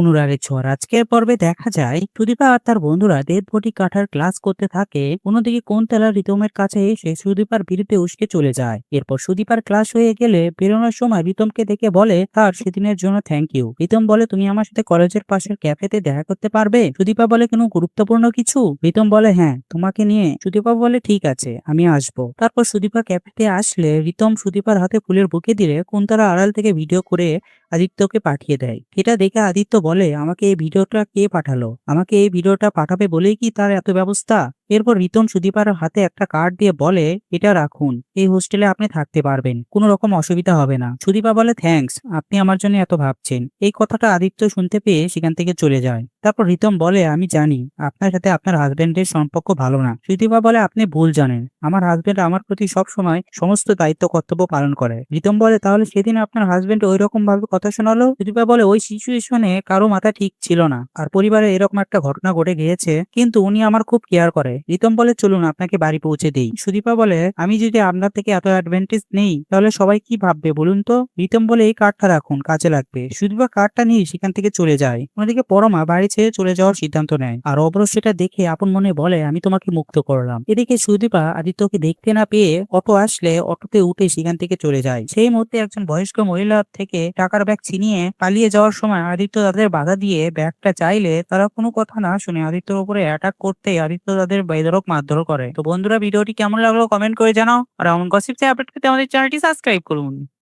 অনুরাগের ছোঁয়ার আজকের পর্বে দেখা যায়, সুদীপা আর তার বন্ধুরা ডেড বডি কাটার ক্লাস করতে থাকে, অন্যদিকে কোনতলা রিতমের কাছে এসে সুদীপার বিরুদ্ধে উস্কে চলে যায়। এরপর সুদীপার ক্লাস হয়ে গেলে বেরোনোর সময় রিতমকে দেখে বলে তার সেদিনের জন্য থ্যাংক ইউ রিতম বলে, তুমি আমার সাথে কলেজের পাশের ক্যাফেতে দেখা করতে পারবে? সুদীপা বলে, কোনো গুরুত্বপূর্ণ কিছু? রিতম বলে হ্যাঁ তোমাকে নিয়ে। সুদীপা বলে, ঠিক আছে, আমি আসব। তারপর সুদীপা ক্যাফেতে আসলে রিতম সুদীপার হাতে ফুলের বুকে দিলে কোনতারা আড়াল থেকে ভিডিও করে আদিত্যকে পাঠিয়ে দেয়। এটা দেখে আদিত্য বলে, আমাকে এই ভিডিওটা কে পাঠালো? আমাকে এই ভিডিওটা পাঠাবে বলেই কি তার এত ব্যবস্থা? এরপর রিতম সুদীপার হাতে একটা কার্ড দিয়ে বলে, এটা রাখুন। এই হোস্টেলে আপনি থাকতে পারবেন। কোনো রকম অসুবিধা হবে না। সুদীপা বলে থ্যাঙ্কস আপনি আমার জন্য এত ভাবছেন। এই কথাটা আদিত্য শুনতে পেয়ে সেখান থেকে চলে যায়। তারপর রিতম বলে, আমি জানি, আপনার সাথে আপনার হাজবেন্ডের সম্পর্ক ভালো না। সুদীপা বলে, আপনি ভুল জানেন। আমার হাজবেন্ড আমার প্রতি সব সময় সমস্ত দায়িত্ব, কর্তব্য পালন করে। রিতম বলে, তাহলে সেদিন আপনার হাজবেন্ড ওই রকম ভাবে কথা শোনালো? সুদীপা বলে, ওই সিচুয়েশনে কারও মাথা ঠিক ছিল না। আর পরিবারে এরকম একটা ঘটনা ঘটে গিয়েছে। কিন্তু উনি আমার খুব কেয়ার করে। রিতম বলে, চলুন আপনাকে বাড়ি পৌঁছে দেই। সুদীপা বলে, আমি যদি আপনার থেকে এত অ্যাডভান্টেজ নেই, তাহলে সবাই কি ভাববে বলুন তো? রিতম বলে, এই কার্ডটা রাখুন, কাজে লাগবে। সুদীপা কার্ডটা নিয়ে সেখান থেকে চলে যায়। অন্যদিকে পরমা বাড়ি ছেড়ে চলে যাওয়ার সিদ্ধান্ত নেয়। আর অবর সেটা দেখে আপন মনে বলে, আমি তোমাকে মুক্ত করলাম। এদিকে সুদীপা আদিত্যকে দেখতে না পেয়ে অটো আসলে অটোতে উঠে সেখান থেকে চলে যায়। সেই মুহূর্তে একজন বয়স্ক মহিলা থেকে টাকার ব্যাগ ছিনিয়ে পালিয়ে যাওয়ার সময় আদিত্য তাদের বাধা দিয়ে ব্যাগটা চাইলে তারা কোনো কথা না শুনে আদিত্যর উপরে অ্যাটাক করতে আদিত্য তাদের বেদরক মারধর করে। তো বন্ধুরা, ভিডিওটি কেমন লাগল কমেন্ট করে জানাও। আর এমন গসিপ আপডেট পেতে আমাদের চ্যানেলটি সাবস্ক্রাইব করুন।